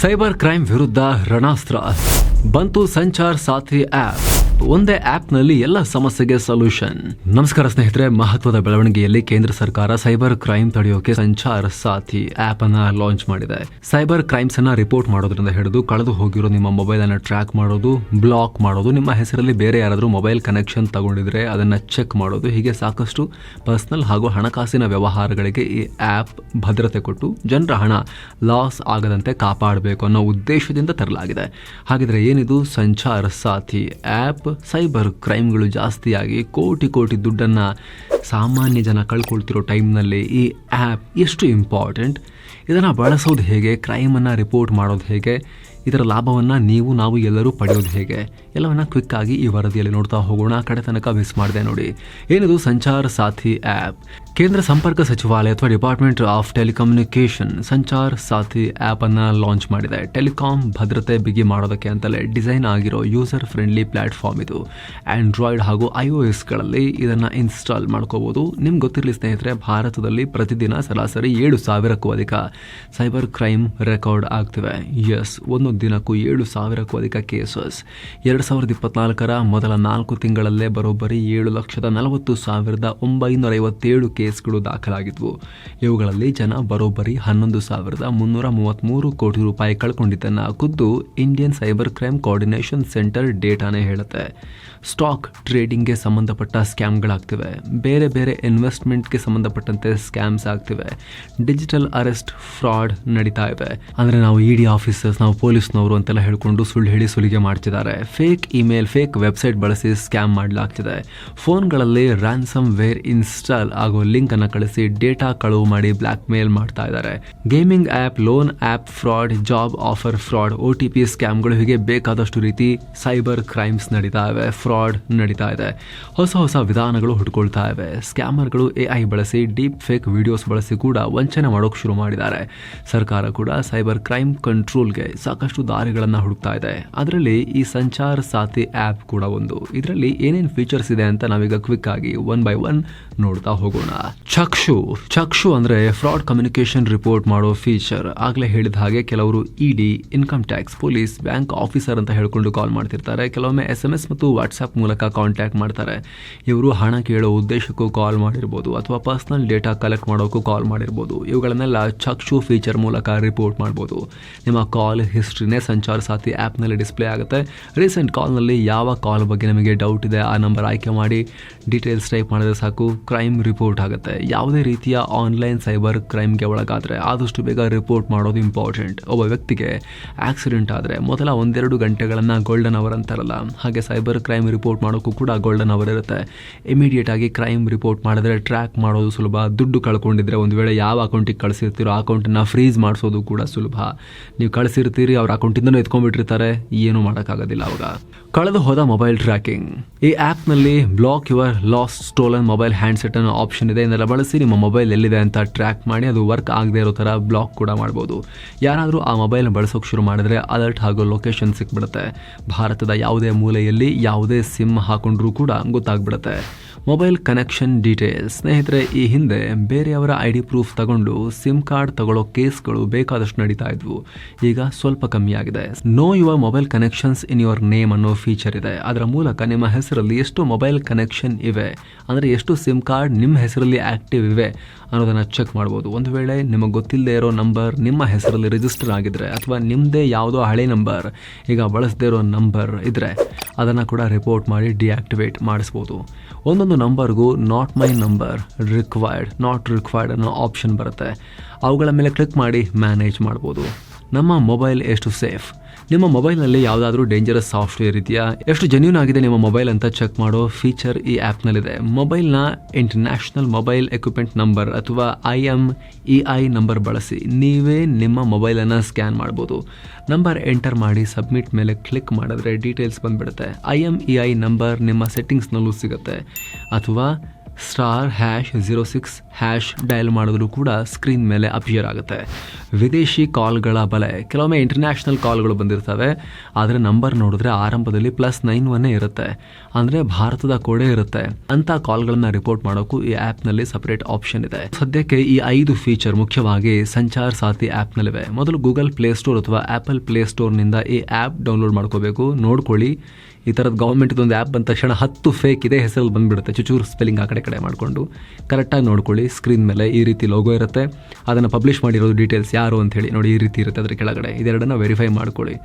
Cyber crime ವಿರುದ್ಧ ರಣಾಸ್ತ್ರ ಬಂತು ಸಂಚಾರ್ ಸಾಥಿ ಆಪ್ ಒಂದೇ ಆಪ್ನಲ್ಲಿ ಎಲ್ಲ ಸಮಸ್ಯೆಗೆ ಸೊಲ್ಯೂಷನ್ ನಮಸ್ಕಾರ ಸ್ನೇಹಿತರೆ, ಮಹತ್ವದ ಬೆಳವಣಿಗೆಯಲ್ಲಿ ಕೇಂದ್ರ ಸರ್ಕಾರ ಸೈಬರ್ ಕ್ರೈಮ್ ತಡೆಯೋಕೆ ಸಂಚಾರ ಸಾಥಿ ಆಪ್ ಅನ್ನ ಲಾಂಚ್ ಮಾಡಿದೆ. ಸೈಬರ್ ಕ್ರೈಮ್ಸ್ ಅನ್ನ ರಿಪೋರ್ಟ್ ಮಾಡೋದ್ರಿಂದ ಹಿಡಿದು ಕಳೆದು ಹೋಗಿರೋ ನಿಮ್ಮ ಮೊಬೈಲ್ ಅನ್ನ ಟ್ರ್ಯಾಕ್ ಮಾಡೋದು, ಬ್ಲಾಕ್ ಮಾಡೋದು, ನಿಮ್ಮ ಹೆಸರಲ್ಲಿ ಬೇರೆ ಯಾರಾದರೂ ಮೊಬೈಲ್ ಕನೆಕ್ಷನ್ ತಗೊಂಡಿದ್ರೆ ಅದನ್ನ ಚೆಕ್ ಮಾಡೋದು ಹೀಗೆ ಸಾಕಷ್ಟು ಪರ್ಸನಲ್ ಹಾಗೂ ಹಣಕಾಸಿನ ವ್ಯವಹಾರಗಳಿಗೆ ಈ ಆಪ್ ಭದ್ರತೆ ಕೊಟ್ಟು ಜನರ ಹಣ ಲಾಸ್ ಆಗದಂತೆ ಕಾಪಾಡಬೇಕು ಅನ್ನೋ ಉದ್ದೇಶದಿಂದ ತರಲಾಗಿದೆ. ಹಾಗಿದ್ರೆ ಏನಿದು? ಸಂಚಾರ ಸಾಥಿ ಆ್ಯಪ್ ಸೈಬರ್ ಕ್ರೈಮ್ಗಳು ಜಾಸ್ತಿಯಾಗಿ ಕೋಟಿ ಕೋಟಿ ದುಡ್ಡನ್ನು ಸಾಮಾನ್ಯ ಜನ ಕಳ್ಕೊಳ್ತಿರೋ ಟೈಮ್ನಲ್ಲಿ ಈ ಆ್ಯಪ್ ಎಷ್ಟು ಇಂಪಾರ್ಟೆಂಟ್? ಇದನ್ನು ಬಳಸೋದು ಹೇಗೆ? ಕ್ರೈಮನ್ನು ರಿಪೋರ್ಟ್ ಮಾಡೋದು ಹೇಗೆ? ಇದರ ಲಾಭವನ್ನು ನೀವು, ನಾವು ಎಲ್ಲರೂ ಪಡೆಯೋದು ಹೇಗೆ? ಎಲ್ಲವನ್ನ ಕ್ವಿಕ್ ಆಗಿ ಈ ವರದಿಯಲ್ಲಿ ನೋಡ್ತಾ ಹೋಗೋಣ. ಕಡೆ ತನಕ ಮಿಸ್ ಮಾಡಿದೆ ನೋಡಿ. ಏನಿದು ಸಂಚಾರ ಸಾಥಿ ಆ್ಯಪ್? ಕೇಂದ್ರ ಸಂಪರ್ಕ ಸಚಿವಾಲಯ ಅಥವಾ department of telecommunication Sanchar Saathi ಆ್ಯಪನ್ನು ಲಾಂಚ್ ಮಾಡಿದೆ. ಟೆಲಿಕಾಂ ಭದ್ರತೆ ಬಿಗಿ ಮಾಡೋದಕ್ಕೆ ಅಂತಲೇ ಡಿಸೈನ್ ಆಗಿರೋ ಯೂಸರ್ ಫ್ರೆಂಡ್ಲಿ ಪ್ಲಾಟ್ಫಾರ್ಮ್ ಇದು. ಆ್ಯಂಡ್ರಾಯ್ಡ್ ಹಾಗೂ ಐ ಒ ಎಸ್ಗಳಲ್ಲಿ ಇದನ್ನು ಇನ್ಸ್ಟಾಲ್ ಮಾಡ್ಕೋಬೋದು. ನಿಮ್ಗೆ ಗೊತ್ತಿರಲಿ ಸ್ನೇಹಿತರೆ, ಭಾರತದಲ್ಲಿ ಪ್ರತಿದಿನ ಸರಾಸರಿ ಏಳು ಸಾವಿರಕ್ಕೂ ಅಧಿಕ ಸೈಬರ್ ಕ್ರೈಮ್ ರೆಕಾರ್ಡ್ ಆಗ್ತಿವೆ. ಎಸ್ ಒಂದು ದಿನಕ್ಕೂ ಏಳು ಸಾವಿರಕ್ಕೂ ಅಧಿಕ ಕೇಸಸ್. ಎರಡು ಸಾವಿರದ ಇಪ್ಪತ್ನಾಲ್ಕರ ಮೊದಲ ನಾಲ್ಕು ತಿಂಗಳಲ್ಲೇ ಬರೋಬ್ಬರಿ ಏಳು ಲಕ್ಷದ ನಲವತ್ತು ಸಾವಿರದ ಒಂಬೈನೂರ ಐವತ್ತೇಳು ಕೇಸ್ಗಳು ದಾಖಲಾಗಿದ್ವು. ಇವುಗಳಲ್ಲಿ ಜನ ಬರೋಬ್ಬರಿ ಹನ್ನೊಂದು ಸಾವಿರದ ಮುನ್ನೂರ ಮೂವತ್ತ್ಮೂರು ಕೋಟಿ ರೂಪಾಯಿ ಕಳ್ಕೊಂಡಿದ್ದನ್ನು ಖುದ್ದು Indian cyber crime coordination centre ಡೇಟಾನೇ ಹೇಳುತ್ತೆ. ಸ್ಟಾಕ್ ಟ್ರೇಡಿಂಗ್ಗೆ ಸಂಬಂಧಪಟ್ಟ ಸ್ಕ್ಯಾಮ್ಗಳಾಗ್ತಿವೆ. ಬೇರೆ ಬೇರೆ ಇನ್ವೆಸ್ಟ್ಮೆಂಟ್ಗೆ ಸಂಬಂಧಪಟ್ಟಂತೆ ಸ್ಕ್ಯಾಮ್ಸ್ ಆಗ್ತಿವೆ. ಡಿಜಿಟಲ್ ಅರೆಸ್ಟ್, ಫ್ರಾಡ್ ನಡೀತಾ ಇವೆ ಅಂದರೆ ನಾವು ಇ ಡಿ ಆಫೀಸರ್ಸ್, ನಾವು ಪೊಲೀಸ್ನವರು ಅಂತೆಲ್ಲ ಹೇಳ್ಕೊಂಡು ಸುಳ್ಳು ಹೇಳಿ ಸುಲಿಗೆ ಮಾಡ್ತಿದ್ದಾರೆ. ಫೇಕ್ ಇಮೇಲ್, ಫೇಕ್ ವೆಬ್ಸೈಟ್ ಬಳಸಿ ಸ್ಕ್ಯಾಮ್ ಮಾಡಲಾಗ್ತಿದೆ. ಫೋನ್ಗಳಲ್ಲಿ ರ್ಯಾನ್ಸಮ್ ವೇರ್ ಇನ್ಸ್ಟಾಲ್ ಆಗೋ ಲಿಂಕ್ ಅನ್ನು ಕಳಿಸಿ ಡೇಟಾ ಕಳುವು ಮಾಡಿ ಬ್ಲ್ಯಾಕ್ ಮೇಲ್ ಮಾಡ್ತಾ ಇದ್ದಾರೆ. Gaming app loan app fraud, job offer, fraud, O T P ಸ್ಕ್ಯಾಮ್ಗಳು ಹೀಗೆ ಬೇಕಾದಷ್ಟು ರೀತಿ ಸೈಬರ್ ಕ್ರೈಮ್ಸ್ ನಡೀತಾ ಇವೆ, ಫ್ರಾಡ್ ನಡೀತಾ ಇದೆ. ಹೊಸ ಹೊಸ ವಿಧಾನಗಳು ಹುಡ್ಕೊಳ್ತಾ ಇವೆ. ಸ್ಕ್ಯಾಮರ್ಗಳು ಎ ಐ ಬಳಸಿ ಡೀಪ್ ಫೇಕ್ ವಿಡಿಯೋಸ್ ಬಳಸಿ ಕೂಡ ವಂಚನೆ ಮಾಡೋಕೆ ಶುರು ಮಾಡಿದ್ದಾರೆ. ಸರ್ಕಾರ ಕೂಡ ಸೈಬರ್ ಕ್ರೈಮ್ ಕಂಟ್ರೋಲ್ಗೆ ಸಾಕಷ್ಟು ದಾರಿಗಳನ್ನು ಹುಡುಕ್ತಾ ಇದೆ. ಅದರಲ್ಲಿ ಈ ಸಂಚಾರ ಸಾಥಿ ಆ್ಯಪ್ ಕೂಡ ಒಂದು. ಇದರಲ್ಲಿ ಏನೇನು ಫೀಚರ್ಸ್ ಇದೆ ಅಂತ ನಾವೀಗ ಕ್ವಿಕ್ ಆಗಿ ಒನ್ ಬೈ ಒನ್ ನೋಡ್ತಾ ಹೋಗೋಣ. ಚಕ್ಷು ಚಕ್ಷು ಅಂದ್ರೆ ಫ್ರಾಡ್ ಕಮ್ಯುನಿಕೇಷನ್ ರಿಪೋರ್ಟ್ ಮಾಡೋ ಫೀಚರ್ ಆಗ್ಲೇ ಹೇಳಿದ ಹಾಗೆ ಕೆಲವರು ED income tax police bank officer ಅಂತ ಹೇಳ್ಕೊಂಡು ಕಾಲ್ ಮಾಡ್ತಿರ್ತಾರೆ. ಕೆಲವೊಮ್ಮೆ ಎಸ್ ಎಂ ಎಸ್ ಮತ್ತು ವಾಟ್ಸಪ್ ಮೂಲಕ ಕಾಂಟ್ಯಾಕ್ಟ್ ಮಾಡ್ತಾರೆ. ಇವರು ಹಣ ಕೇಳೋ ಉದ್ದೇಶಕ್ಕೂ ಕಾಲ್ ಮಾಡಿರ್ಬೋದು ಅಥವಾ ಪರ್ಸನಲ್ ಡೇಟಾ ಕಲೆಕ್ಟ್ ಮಾಡೋಕ್ಕೂ ಕಾಲ್ ಮಾಡಿರ್ಬೋದು. ಇವುಗಳನ್ನೆಲ್ಲ ಚಕ್ಷು ಫೀಚರ್ ಮೂಲಕ ರಿಪೋರ್ಟ್ ಮಾಡ್ಬೋದು. ನಿಮ್ಮ ಕಾಲ್ ಹಿಸ್ಟ್ರಿನೇ ಸಂಚಾರ ಸಾಥಿ ಆ್ಯಪ್ನಲ್ಲಿ ಡಿಸ್ಪ್ಲೇ ಆಗುತ್ತೆ. ರೀಸೆಂಟ್ ಕಾಲ್ನಲ್ಲಿ ಯಾವ ಕಾಲ್ ಬಗ್ಗೆ ನಿಮಗೆ ಡೌಟ್ ಇದೆ ಆ ನಂಬರ್ ಆಯ್ಕೆ ಮಾಡಿ ಡೀಟೇಲ್ಸ್ ಟೈಪ್ ಮಾಡಿದ್ರೆ ಸಾಕು. ಕ್ರೈಮ್ ರಿಪೋರ್ಟ್ ಆಗುತ್ತೆ. ಯಾವುದೇ ರೀತಿಯ ಆನ್ಲೈನ್ ಸೈಬರ್ ಕ್ರೈಮ್ಗೆ ಒಳಗಾದರೆ ಆದಷ್ಟು ಬೇಗ ರಿಪೋರ್ಟ್ ಮಾಡೋದು ಇಂಪಾರ್ಟೆಂಟ್ ಒಬ್ಬ ವ್ಯಕ್ತಿಗೆ ಆಕ್ಸಿಡೆಂಟ್ ಆದರೆ ಮೊದಲ ಒಂದೆರಡು ಗಂಟೆಗಳನ್ನು ಗೋಲ್ಡನ್ ಅವರ್ ಅಂತಾರಲ್ಲ, ಹಾಗೆ ಸೈಬರ್ ಕ್ರೈಮ್ ರಿಪೋರ್ಟ್ ಮಾಡೋಕ್ಕೂ ಕೂಡ ಗೋಲ್ಡನ್ ಅವರ್ ಇರುತ್ತೆ. ಇಮಿಡಿಯೇಟ್ ಆಗಿ ಕ್ರೈಮ್ ರಿಪೋರ್ಟ್ ಮಾಡಿದ್ರೆ ಟ್ರ್ಯಾಕ್ ಮಾಡೋದು ಸುಲಭ. ದುಡ್ಡು ಕಳ್ಕೊಂಡಿದ್ರೆ ಒಂದು ವೇಳೆ ಯಾವ ಅಕೌಂಟಿಗೆ ಕಳಿಸಿರ್ತೀರೋ ಆ ಅಕೌಂಟನ್ನು ಫ್ರೀಸ್ ಮಾಡಿಸೋದು ಕೂಡ ಸುಲಭ. ನೀವು ಕಳಿಸಿರ್ತೀರಿ, ಅವ್ರ ಅಕೌಂಟಿಂದನೂ ಎತ್ಕೊಂಡ್ಬಿಟ್ಟಿರ್ತಾರೆ. ಏನೂ ಮಾಡೋಕ್ಕಾಗೋದಿಲ್ಲ ಅವಾಗ. ಕಳೆದು ಹೋದ ಮೊಬೈಲ್ ಟ್ರ್ಯಾಕಿಂಗ್ ಈ ಆ್ಯಪ್ನಲ್ಲಿ block your lost stolen mobile handset ಅನ್ನೋ ಆಪ್ಷನ್ ಇದೆ. ಇದನ್ನೆಲ್ಲ ಬಳಸಿ ನಿಮ್ಮ ಮೊಬೈಲ್ ಎಲ್ಲಿದೆ ಅಂತ ಟ್ರ್ಯಾಕ್ ಮಾಡಿ ಅದು ವರ್ಕ್ ಆಗದೆ ಇರೋ ಥರ ಬ್ಲಾಕ್ ಕೂಡ ಮಾಡ್ಬೋದು. ಯಾರಾದರೂ ಆ ಮೊಬೈಲ್ ಬಳಸೋಕೆ ಶುರು ಮಾಡಿದ್ರೆ ಅಲರ್ಟ್ ಹಾಗೂ ಲೊಕೇಶನ್ ಸಿಕ್ಬಿಡುತ್ತೆ. ಭಾರತದ ಯಾವುದೇ ಮೂಲೆಯಲ್ಲಿ ಯಾವುದೇ ಸಿಮ್ ಹಾಕೊಂಡ್ರೂ ಕೂಡ ಗೊತ್ತಾಗ್ಬಿಡುತ್ತೆ. Mobile connection details. ಸ್ನೇಹಿತರೆ, ಈ ಹಿಂದೆ ಬೇರೆಯವರ ಐ ಡಿ ಪ್ರೂಫ್ ತಗೊಂಡು ಸಿಮ್ ಕಾರ್ಡ್ ತಗೊಳ್ಳೋ ಕೇಸ್ಗಳು ಬೇಕಾದಷ್ಟು ನಡೀತಾ ಇದ್ವು. ಈಗ ಸ್ವಲ್ಪ ಕಮ್ಮಿ ಆಗಿದೆ know your mobile connections in your name ಅನ್ನೋ ಫೀಚರ್ ಇದೆ. ಅದರ ಮೂಲಕ ನಿಮ್ಮ ಹೆಸರಲ್ಲಿ ಎಷ್ಟು ಮೊಬೈಲ್ ಕನೆಕ್ಷನ್ ಇವೆ, ಅಂದರೆ ಎಷ್ಟು ಸಿಮ್ ಕಾರ್ಡ್ ನಿಮ್ಮ ಹೆಸರಲ್ಲಿ ಆಕ್ಟಿವ್ ಇವೆ ಅನ್ನೋದನ್ನು ಚೆಕ್ ಮಾಡ್ಬೋದು. ಒಂದು ವೇಳೆ ನಿಮಗೆ ಗೊತ್ತಿಲ್ಲದೆ ಇರೋ ನಂಬರ್ ನಿಮ್ಮ ಹೆಸರಲ್ಲಿ ರಿಜಿಸ್ಟರ್ ಆಗಿದ್ರೆ ಅಥವಾ ನಿಮ್ಮದೇ ಯಾವುದೋ ಹಳೆ ನಂಬರ್, ಈಗ ಬಳಸದೇ ಇರೋ ನಂಬರ್ ಇದ್ದರೆ ಅದನ್ನು ಕೂಡ ರಿಪೋರ್ಟ್ ಮಾಡಿ ಡಿಆಕ್ಟಿವೇಟ್ ಮಾಡಿಸ್ಬೋದು. ಒಂದೊಂದು ನಂಬರ್ಗೂ not my number required not required ಅನ್ನೋ ಆಪ್ಷನ್ ಬರುತ್ತೆ. ಅವುಗಳ ಮೇಲೆ ಕ್ಲಿಕ್ ಮಾಡಿ ಮ್ಯಾನೇಜ್ ಮಾಡ್ಬೋದು. ನಮ್ಮ ಮೊಬೈಲ್ ಎಷ್ಟು ಸೇಫ್? ನಿಮ್ಮ ಮೊಬೈಲ್ನಲ್ಲಿ ಯಾವುದಾದ್ರೂ ಡೇಂಜರಸ್ ಸಾಫ್ಟ್ವೇರ್ ಇದೆಯಾ? ಎಷ್ಟು ಜೆನ್ಯೂನ್ ಆಗಿದೆ ನಿಮ್ಮ ಮೊಬೈಲ್ ಅಂತ ಚೆಕ್ ಮಾಡೋ ಫೀಚರ್ ಈ ಆ್ಯಪ್ನಲ್ಲಿದೆ ಮೊಬೈಲ್ನ ಇಂಟರ್ನ್ಯಾಷನಲ್ ಮೊಬೈಲ್ ಎಕ್ವಿಪ್ಮೆಂಟ್ ನಂಬರ್ ಅಥವಾ I M E I number ಬಳಸಿ ನೀವೇ ನಿಮ್ಮ ಮೊಬೈಲನ್ನು ಸ್ಕ್ಯಾನ್ ಮಾಡ್ಬೋದು. ನಂಬರ್ ಎಂಟರ್ ಮಾಡಿ ಸಬ್ಮಿಟ್ ಮೇಲೆ ಕ್ಲಿಕ್ ಮಾಡಿದ್ರೆ ಡೀಟೇಲ್ಸ್ ಬಂದುಬಿಡುತ್ತೆ. I M E I number ನಿಮ್ಮ ಸೆಟ್ಟಿಂಗ್ಸ್ನಲ್ಲೂ ಸಿಗುತ್ತೆ. ಅಥವಾ star hash zero six hash dial ಮಾಡಿದ್ರು ಕೂಡ ಸ್ಕ್ರೀನ್ ಮೇಲೆ ಅಪಿಯರ್ ಆಗುತ್ತೆ. ವಿದೇಶಿ ಕಾಲ್ಗಳ ಬಲೆ. ಕೆಲವೊಮ್ಮೆ ಇಂಟರ್ನ್ಯಾಷನಲ್ ಕಾಲ್ಗಳು ಬಂದಿರ್ತವೆ. ಆದರೆ ನಂಬರ್ ನೋಡಿದ್ರೆ ಆರಂಭದಲ್ಲಿ ಪ್ಲಸ್ ನೈನ್ ಒನ್ನೇ ಇರುತ್ತೆ. ಅಂದರೆ ಭಾರತದ ಕೋಡೆ ಇರುತ್ತೆ. ಅಂಥ ಕಾಲ್ಗಳನ್ನು ರಿಪೋರ್ಟ್ ಮಾಡೋಕ್ಕೂ ಈ ಆ್ಯಪ್ನಲ್ಲಿ ಸಪರೇಟ್ ಆಪ್ಷನ್ ಇದೆ. ಸದ್ಯಕ್ಕೆ ಈ ಐದು ಫೀಚರ್ ಮುಖ್ಯವಾಗಿ ಸಂಚಾರ್ ಸಾಥಿ ಆ್ಯಪ್ನಲ್ಲಿವೆ ಮೊದಲು ಗೂಗಲ್ ಪ್ಲೇಸ್ಟೋರ್ ಅಥವಾ ಆ್ಯಪಲ್ ಪ್ಲೇಸ್ಟೋರ್ನಿಂದ ಈ ಆ್ಯಪ್ ಡೌನ್ಲೋಡ್ ಮಾಡ್ಕೋಬೇಕು. ನೋಡ್ಕೊಳ್ಳಿ. ಈ ಥರದ್ದು ಗೌರ್ಮೆಂಟ್ದು ಒಂದು ಆ್ಯಪ್ ಬಂದ ತಕ್ಷಣ ಹತ್ತು ಫೇಕ್ ಇದೆ ಹೆಸರಲ್ಲಿ ಬಂದುಬಿಡುತ್ತೆ. ಚುಚೂರು ಸ್ಪೆಲ್ಲಿಂಗ್ ಆ ಕಡೆ ಕಡೆ ಮಾಡಿಕೊಂಡು ಕರೆಕ್ಟಾಗಿ ನೋಡ್ಕೊಳ್ಳಿ ಸ್ಕ್ರೀನ್ ಮೇಲೆ ಈ ರೀತಿ ಲೋಗೋ ಇರುತ್ತೆ. ಅದನ್ನು ಪಬ್ಲಿಷ್ ಮಾಡಿರೋದು ಡೀಟೇಲ್ಸ್ ಯಾರು ಅಂತ ಹೇಳಿ ನೋಡಿ ಈ ರೀತಿ ಇರುತ್ತೆ ಅದರ ಕೆಳಗಡೆ. ಇದೆರಡನ್ನ ವೆರಿಫೈ ಮಾಡ್ಕೊಳ್ಳಿ.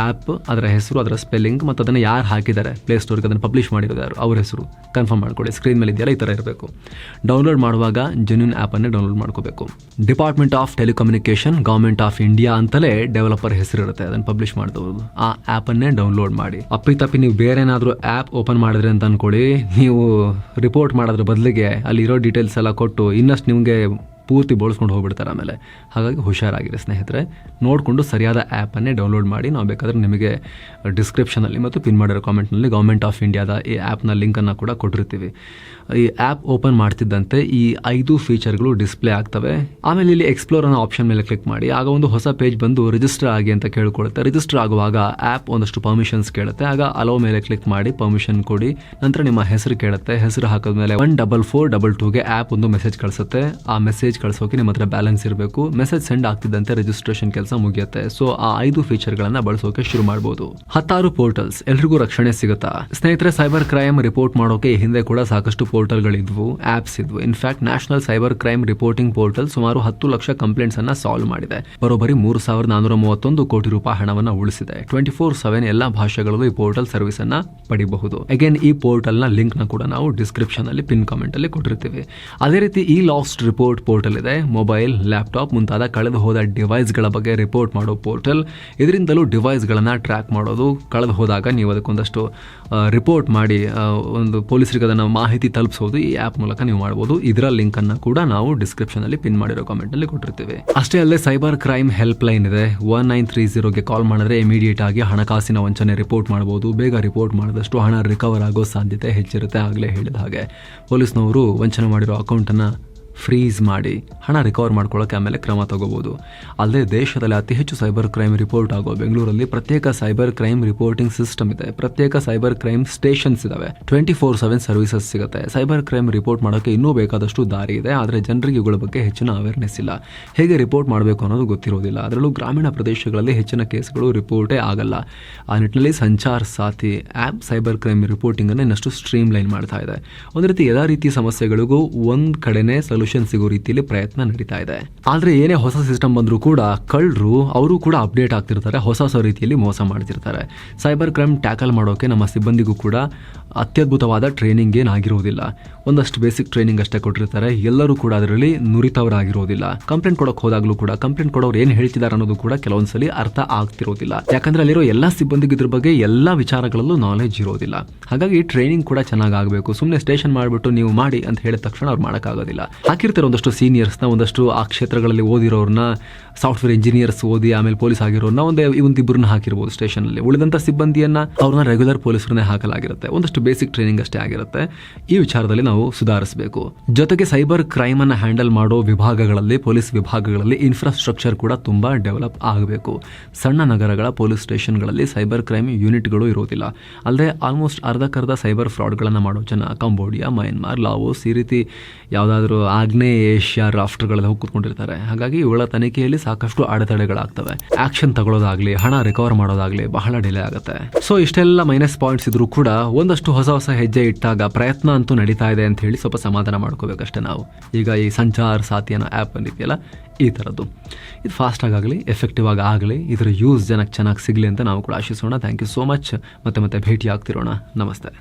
ಆ್ಯಪ್, ಅದರ ಹೆಸರು, ಅದರ ಸ್ಪೆಲ್ಲಿಂಗ್ ಮತ್ತು ಅದನ್ನು ಯಾರು ಹಾಕಿದ್ದಾರೆ ಪ್ಲೇಸ್ಟೋರ್ಗೆ ಅದನ್ನು ಪಬ್ಲಿಷ್ ಮಾಡಿರೋದು ಯಾರು ಅವ್ರ ಹೆಸರು ಕನ್ಫರ್ಮ್ ಮಾಡ್ಕೊಳ್ಳಿ ಸ್ಕ್ರೀನ್ ಮೇಲೆ ಇದೆಯಲ್ಲ ಈ ಥರ ಇರಬೇಕು. ಡೌನ್ಲೋಡ್ ಮಾಡುವಾಗ ಜೆನ್ಯೂನ್ ಆ್ಯಪನ್ನೇ ಡೌನ್ಲೋಡ್ ಮಾಡ್ಕೋಬೇಕು. Department of telecommunication government of India ಅಂತಲೇ ಡೆವಲಪರ್ ಹೆಸರು ಇರುತ್ತೆ ಅದನ್ನು ಪಬ್ಲಿಷ್ ಮಾಡ್ಬೋದು. ಆ ಆ್ಯಪನ್ನೇ ಡೌನ್ಲೋಡ್ ಮಾಡಿ. ಅಪ್ಪಿತಪ್ಪಿ ನೀವು ಬೇರೆ ಏನಾದರೂ ಆ್ಯಪ್ ಓಪನ್ ಮಾಡಿದ್ರೆ ಅಂತ ಅಂದ್ಕೊಳ್ಳಿ ನೀವು ರಿಪೋರ್ಟ್ ಮಾಡೋದ್ರ ಬದಲಿಗೆ ಅಲ್ಲಿರೋ ಡೀಟೇಲ್ಸ್ ಎಲ್ಲ ಕೊಟ್ಟು ಇನ್ನಷ್ಟು ನಿಮಗೆ ಪೂರ್ತಿ ಬೋಳಿಸ್ಕೊಂಡು ಹೋಗ್ಬಿಡ್ತಾರೆ ಆಮೇಲೆ. ಹಾಗಾಗಿ ಹುಷಾರಾಗಿರಿ ಸ್ನೇಹಿತರೆ. ನೋಡಿಕೊಂಡು ಸರಿಯಾದ ಆ್ಯಪನ್ನೇ ಡೌನ್ಲೋಡ್ ಮಾಡಿ. ನಾವು ಬೇಕಾದರೆ ನಿಮಗೆ ಡಿಸ್ಕ್ರಿಪ್ಷನಲ್ಲಿ ಮತ್ತು ಪಿನ್ ಮಾಡಿರೋ ಕಾಮೆಂಟ್ನಲ್ಲಿ ಗೌರ್ಮೆಂಟ್ ಆಫ್ ಇಂಡಿಯಾದ ಈ ಆ್ಯಪ್ನ ಲಿಂಕನ್ನು ಕೂಡ ಕೊಟ್ಟಿರ್ತೀವಿ. ಈ ಆ್ಯಪ್ ಓಪನ್ ಮಾಡ್ತಿದ್ದಂತೆ ಈ ಐದು ಫೀಚರ್ಗಳು ಡಿಸ್ಪ್ಲೇ ಆಗ್ತವೆ. ಆಮೇಲೆ ಇಲ್ಲಿ ಎಕ್ಸ್ಪ್ಲೋರ್ ಅನ್ನೋ ಆಪ್ಷನ್ ಮೇಲೆ ಕ್ಲಿಕ್ ಮಾಡಿ. ಆಗ ಒಂದು ಹೊಸ ಪೇಜ್ ಬಂದು ರಿಜಿಸ್ಟರ್ ಆಗಿ ಅಂತ ಕೇಳ್ಕೊಳುತ್ತೆ. ರಿಜಿಸ್ಟರ್ ಆಗುವಾಗ ಆ್ಯಪ್ ಒಂದಷ್ಟು ಪರ್ಮಿಷನ್ಸ್ ಕೇಳುತ್ತೆ. ಆಗ ಅಲೋ ಮೇಲೆ ಕ್ಲಿಕ್ ಮಾಡಿ ಪರ್ಮಿಷನ್ ಕೊಡಿ. ನಂತರ ನಿಮ್ಮ ಹೆಸರು ಕೇಳುತ್ತೆ. ಹೆಸರು ಹಾಕಿದ್ಮೇಲೆ ಒನ್ ಡಬಲ್ ಫೋರ್ ಡಬಲ್ ಟೂಗೆ ಆ್ಯಪ್ ಒಂದು ಮೆಸೇಜ್ ಕಳಿಸುತ್ತೆ. ಆ ಮೆಸೇಜ್ ಕಳಿಸೋಕೆ ನಿಮ್ಮ ಹತ್ರ ಬ್ಯಾಲೆನ್ಸ್ ಇರಬೇಕು. ಮೆಸೇಜ್ ಸೆಂಡ್ ಆಗ್ತಿದ್ದಂತೆ ರಿಜಿಸ್ಟ್ರೇಷನ್ ಕೆಲಸ ಮುಗಿಯುತ್ತೆ. ಸೊ ಆ ಐದು ಫೀಚರ್ಗಳನ್ನ ಬಳಸೋಕೆ ಶುರು ಮಾಡಬಹುದು ಹತ್ತಾರು ಪೋರ್ಟಲ್ಸ್ ಎಲ್ರಿಗೂ ರಕ್ಷಣೆ ಸಿಗುತ್ತಾ? ಸ್ನೇಹಿತರೆ ಸೈಬರ್ ಕ್ರೈಮ್ ರಿಪೋರ್ಟ್ ಮಾಡೋಕೆ ಹಿಂದೆ ಕೂಡ ಸಾಕಷ್ಟು ಪೋರ್ಟಲ್ಗಳಿದ್ವು ಆಪ್ಸ್ ಇದ್ವು. In fact national cyber crime reporting portal ಸುಮಾರು ಹತ್ತು ಲಕ್ಷ ಕಂಪ್ಲೇಂಟ್ಸ್ ಅನ್ನ ಸಾಲ್ವ್ ಮಾಡಿದೆ. ಬರೋಬ್ಬರಿ ಮೂರು ಸಾವಿರದ ನಾನೂರ ಮೂವತ್ತೊಂದು ಕೋಟಿ ರೂಪಾಯಿ ಹಣವನ್ನ ಉಳಿಸಿದೆ. ಟ್ವೆಂಟಿ ಫೋರ್ ಸೆವೆನ್ ಎಲ್ಲಾ ಭಾಷೆಗಳಲ್ಲೂ ಈ ಪೋರ್ಟಲ್ ಸರ್ವಿಸ್ ಅನ್ನ ಪಡಿಬಹುದು. ಅಗೇನ್ ಈ ಪೋರ್ಟಲ್ನ ಲಿಂಕ್ನ ಕೂಡ ನಾವು ಡಿಸ್ಕ್ರಿಪ್ಷನ್ ಅಲ್ಲಿ ಪಿನ್ ಕಾಮೆಂಟ್ ಅಲ್ಲಿ ಕೊಟ್ಟಿರ್ತೀವಿ. ಅದೇ ರೀತಿ ಈ ಲಾಸ್ಟ್ ರಿಪೋರ್ಟ್ ಪೋರ್ಟಲ್ ಇದೆ ಮೊಬೈಲ್, ಲ್ಯಾಪ್ಟಾಪ್ ಮುಂತಾದ ಕಳೆದು ಹೋದ ಡಿವೈಸ್ಗಳ ಬಗ್ಗೆ ರಿಪೋರ್ಟ್ ಮಾಡೋ ಪೋರ್ಟಲ್. ಇದರಿಂದಲೂ ಡಿವೈಸ್ಗಳನ್ನು ಟ್ರ್ಯಾಕ್ ಮಾಡೋದು ಕಳೆದು ಹೋದಾಗ ನೀವು ಅದಕ್ಕೊಂದಷ್ಟು ರಿಪೋರ್ಟ್ ಮಾಡಿ ಒಂದು ಪೊಲೀಸರಿಗೆ ಅದನ್ನು ಮಾಹಿತಿ ತಲುಪಿಸೋದು ಈ ಆ್ಯಪ್ ಮೂಲಕ ನೀವು ಮಾಡ್ಬೋದು. ಇದರ ಲಿಂಕನ್ನು ಕೂಡ ನಾವು ಡಿಸ್ಕ್ರಿಪ್ಷನಲ್ಲಿ ಪಿನ್ ಮಾಡಿರೋ ಕಾಮೆಂಟಲ್ಲಿ ಕೊಟ್ಟಿರ್ತೀವಿ. ಅಷ್ಟೇ ಅಲ್ಲದೆ ಸೈಬರ್ ಕ್ರೈಮ್ ಹೆಲ್ಪ್ ಲೈನ್ ಇದೆ. ಒನ್ ನೈನ್ ತ್ರೀ ಜೀರೋಗೆ ಕಾಲ್ ಮಾಡಿದ್ರೆ ಇಮಿಡಿಯೇಟ್ ಆಗಿ ಹಣಕಾಸಿನ ವಂಚನೆ ರಿಪೋರ್ಟ್ ಮಾಡ್ಬೋದು. ಬೇಗ ರಿಪೋರ್ಟ್ ಮಾಡಿದಷ್ಟು ಹಣ ರಿಕವರ್ ಆಗೋ ಸಾಧ್ಯತೆ ಹೆಚ್ಚಿರುತ್ತೆ ಆಗಲೇ ಹೇಳಿದ ಹಾಗೆ. ಪೊಲೀಸ್ನವರು ವಂಚನೆ ಮಾಡಿರೋ ಅಕೌಂಟನ್ನು ಫ್ರೀಸ್ ಮಾಡಿ ಹಣ ರಿಕವರ್ ಮಾಡ್ಕೊಳ್ಳೋಕೆ ಆಮೇಲೆ ಕ್ರಮ ತಗೋಬೋದು. ಅಲ್ಲದೆ ದೇಶದಲ್ಲಿ ಅತಿ ಹೆಚ್ಚು ಸೈಬರ್ ಕ್ರೈಮ್ ರಿಪೋರ್ಟ್ ಆಗೋ ಬೆಂಗಳೂರಲ್ಲಿ ಪ್ರತ್ಯೇಕ ಸೈಬರ್ ಕ್ರೈಮ್ ರಿಪೋರ್ಟಿಂಗ್ ಸಿಸ್ಟಮ್ ಇದೆ. ಪ್ರತ್ಯೇಕ ಸೈಬರ್ ಕ್ರೈಮ್ ಸ್ಟೇಷನ್ಸ್ ಇದಾವೆ. ಟ್ವೆಂಟಿ ಫೋರ್ ಸೆವೆನ್ ಸರ್ವಿಸಸ್ ಸಿಗುತ್ತೆ. ಸೈಬರ್ ಕ್ರೈಮ್ ರಿಪೋರ್ಟ್ ಮಾಡೋಕೆ ಇನ್ನೂ ಬೇಕಾದಷ್ಟು ದಾರಿ ಇದೆ. ಆದರೆ ಜನರಿಗೆ ಇವುಗಳ ಬಗ್ಗೆ ಹೆಚ್ಚಿನ ಅವೇರ್ನೆಸ್ ಇಲ್ಲ. ಹೇಗೆ ರಿಪೋರ್ಟ್ ಮಾಡಬೇಕು ಅನ್ನೋದು ಗೊತ್ತಿರೋದಿಲ್ಲ. ಅದರಲ್ಲೂ ಗ್ರಾಮೀಣ ಪ್ರದೇಶಗಳಲ್ಲಿ ಹೆಚ್ಚಿನ ಕೇಸ್ಗಳು ರಿಪೋರ್ಟೇ ಆಗಲ್ಲ. ಆ ನಿಟ್ಟಿನಲ್ಲಿ Sanchar Saathi app cyber crime ರಿಪೋರ್ಟಿಂಗನ್ನು ಇನ್ನಷ್ಟು ಸ್ಟ್ರೀಮ್ ಲೈನ್ ಮಾಡ್ತಾ ಇದೆ. ಒಂದು ರೀತಿ ಎಲ್ಲ ರೀತಿಯ ಸಮಸ್ಯೆಗಳಿಗೂ ಒಂದು ಕಡೆನೇ ಸೊಲ್ಯೂಷನ್ ಸಿಗೋ ರೀತಿಯಲ್ಲಿ ಪ್ರಯತ್ನ ನಡೀತಾ ಇದೆ. ಆದ್ರೆ ಏನೇ ಹೊಸ ಸಿಸ್ಟಮ್ ಬಂದರೂ ಕೂಡ ಕಳ್ಳರು ಅವರು ಕೂಡ ಅಪ್ಡೇಟ್ ಆಗ್ತಿರ್ತಾರೆ, ಹೊಸ ಹೊಸ ರೀತಿಯಲ್ಲಿ ಮೋಸ ಮಾಡ್ತಿರ್ತಾರೆ. ಸೈಬರ್ ಕ್ರೈಮ್ ಟ್ಯಾಕಲ್ ಮಾಡೋಕೆ ನಮ್ಮ ಸಿಬ್ಬಂದಿಗೂ ಕೂಡ ಅತ್ಯದ್ಭುತವಾದ ಟ್ರೈನಿಂಗ್ ಏನಾಗಿರೋದಿಲ್ಲ. ಒಂದಷ್ಟು ಬೇಸಿಕ್ ಟ್ರೈನಿಂಗ್ ಅಷ್ಟೇ ಕೊಟ್ಟಿರ್ತಾರೆ, ಎಲ್ಲರೂ ಕೂಡ ಅದರಲ್ಲಿ ನುರಿತವರಾಗಿರೋದಿಲ್ಲ. ಕಂಪ್ಲೇಂಟ್ ಕೊಡಕ್ ಹೋದಾಗಲೂ ಕೂಡ ಕಂಪ್ಲೇಂಟ್ ಕೊಡೋರು ಏನು ಹೇಳ್ತಿದ್ದಾರೆ ಅನ್ನೋದು ಕೂಡ ಕೆಲವೊಂದ್ಸಲಿ ಅರ್ಥ ಆಗ್ತಿರೋದಿಲ್ಲ. ಯಾಕಂದ್ರೆ ಅಲ್ಲಿರೋ ಎಲ್ಲ ಸಿಬ್ಬಂದಿಗೆ ಇದ್ರ ಬಗ್ಗೆ ಎಲ್ಲ ವಿಚಾರಗಳಲ್ಲೂ ನಾಲೆಜ್ ಇರೋದಿಲ್ಲ. ಹಾಗಾಗಿ ಟ್ರೈನಿಂಗ್ ಕೂಡ ಚೆನ್ನಾಗಿ ಆಗಬೇಕು. ಸುಮ್ಮನೆ ಸ್ಟೇಷನ್ ಮಾಡಿಬಿಟ್ಟು ನೀವು ಮಾಡಿ ಅಂತ ಹೇಳಿದ ತಕ್ಷಣ ಅವ್ರು ಮಾಡೋಕ್ಕಾಗೋದಿಲ್ಲ. ಹಾಕಿರ್ತಾರೆ ಒಂದಷ್ಟು ಸೀನಿಯರ್ಸ್ನ, ಒಂದಷ್ಟು ಆ ಕ್ಷೇತ್ರಗಳಲ್ಲಿ ಓದಿರೋರ್ನ, ಸಾಫ್ಟ್ವೇರ್ ಇಂಜಿನಿಯರ್ಸ್ ಓದಿ ಆಮೇಲೆ ಪೊಲೀಸ್ ಆಗಿರೋರನ್ನ ಒಂದೇ ಒಂದಿಬ್ಬರನ್ನ ಹಾಕಿರ್ಬೋದು ಸ್ಟೇಷನಲ್ಲಿ. ಉಳಿದಂಥ ಸಿಬ್ಬಂದಿಯನ್ನ ಅವ್ರನ್ನ ರೆಗ್ಯುಲರ್ ಪೊಲೀಸರನ್ನೇ ಹಾಕಲಾಗಿರುತ್ತೆ. ಒಂದಷ್ಟು ಬೇಸಿಕ್ ಟ್ರೈನಿಂಗ್ ಅಷ್ಟೇ ಆಗಿರುತ್ತೆ. ಈ ವಿಚಾರದಲ್ಲಿ ನಾವು ಸುಧಾರಿಸಬೇಕು. ಜೊತೆಗೆ ಸೈಬರ್ ಕ್ರೈಮ್ ಅನ್ನ ಹ್ಯಾಂಡಲ್ ಮಾಡೋ ವಿಭಾಗಗಳಲ್ಲಿ, ಪೊಲೀಸ್ ವಿಭಾಗಗಳಲ್ಲಿ ಇನ್ಫ್ರಾಸ್ಟ್ರಕ್ಚರ್ ಕೂಡ ತುಂಬಾ ಡೆವಲಪ್ ಆಗಬೇಕು. ಸಣ್ಣ ನಗರಗಳ ಪೊಲೀಸ್ ಸ್ಟೇಷನ್ಗಳಲ್ಲಿ ಸೈಬರ್ ಕ್ರೈಮ್ ಯೂನಿಟ್ಗಳು ಇರೋದಿಲ್ಲ. ಅಲ್ಲದೆ ಆಲ್ಮೋಸ್ಟ್ ಅರ್ಧಕ್ಕರ್ಧ ಸೈಬರ್ ಫ್ರಾಡ್ಗಳನ್ನು ಮಾಡೋ ಜನ ಕಂಬೋಡಿಯಾ ಮಯನ್ಮಾರ್ ಲಾವೋಸ್ ಈ ರೀತಿ ಯಾವುದಾದ್ರೂ ಆಗ್ನೇಯ ಏಷ್ಯಾ ರಾಷ್ಟ್ರಗಳಲ್ಲಿ ಹೋಗಿ ಕೂತ್ಕೊಂಡಿರ್ತಾರೆ. ಹಾಗಾಗಿ ಇವಳ ತನಿಖೆಯಲ್ಲಿ ಸಾಕಷ್ಟು ಅಡೆತಡೆಗಳಾಗ್ತವೆ. ಆಕ್ಷನ್ ತಗೊಳ್ಳೋದಾಗ್ಲಿ, ಹಣ ರಿಕವರ್ ಮಾಡೋದಾಗ್ಲಿ ಬಹಳ ಡಿಲೇ ಆಗುತ್ತೆ. ಸೊ ಇಷ್ಟೆಲ್ಲ ಮೈನಸ್ ಪಾಯಿಂಟ್ಸ್ ಇದ್ರೂ ಕೂಡ ಒಂದಷ್ಟು ಹೊಸ ಹೊಸ ಹೆಜ್ಜೆ ಇಟ್ಟಾಗ ಪ್ರಯತ್ನ ಅಂತೂ ನಡೀತಾ ಇದೆ ಅಂತ ಹೇಳಿ ಸ್ವಲ್ಪ ಸಮಾಧಾನ ಮಾಡ್ಕೋಬೇಕಷ್ಟೇ ನಾವು. ಈಗ ಈ ಸಂಚಾರ ಸಾಥಿ ಅನ್ನೋ ಆ್ಯಪ್ ಬಂದಿದೆಯಲ್ಲ, ಈ ಥರದ್ದು ಇದು ಫಾಸ್ಟಾಗಿ ಆಗಲಿ ಎಫೆಕ್ಟಿವ್ ಆಗಿ ಆಗಲಿ, ಇದರ ಯೂಸ್ ಜನಕ್ಕೆ ಚೆನ್ನಾಗಿ ಸಿಗಲಿ ಅಂತ ನಾವು ಕೂಡ ಆಶಿಸೋಣ. ಥ್ಯಾಂಕ್ ಯು ಸೋ ಮಚ್ ಮತ್ತೆ ಮತ್ತೆ ಭೇಟಿ ಆಗ್ತಿರೋಣ ನಮಸ್ತೆ.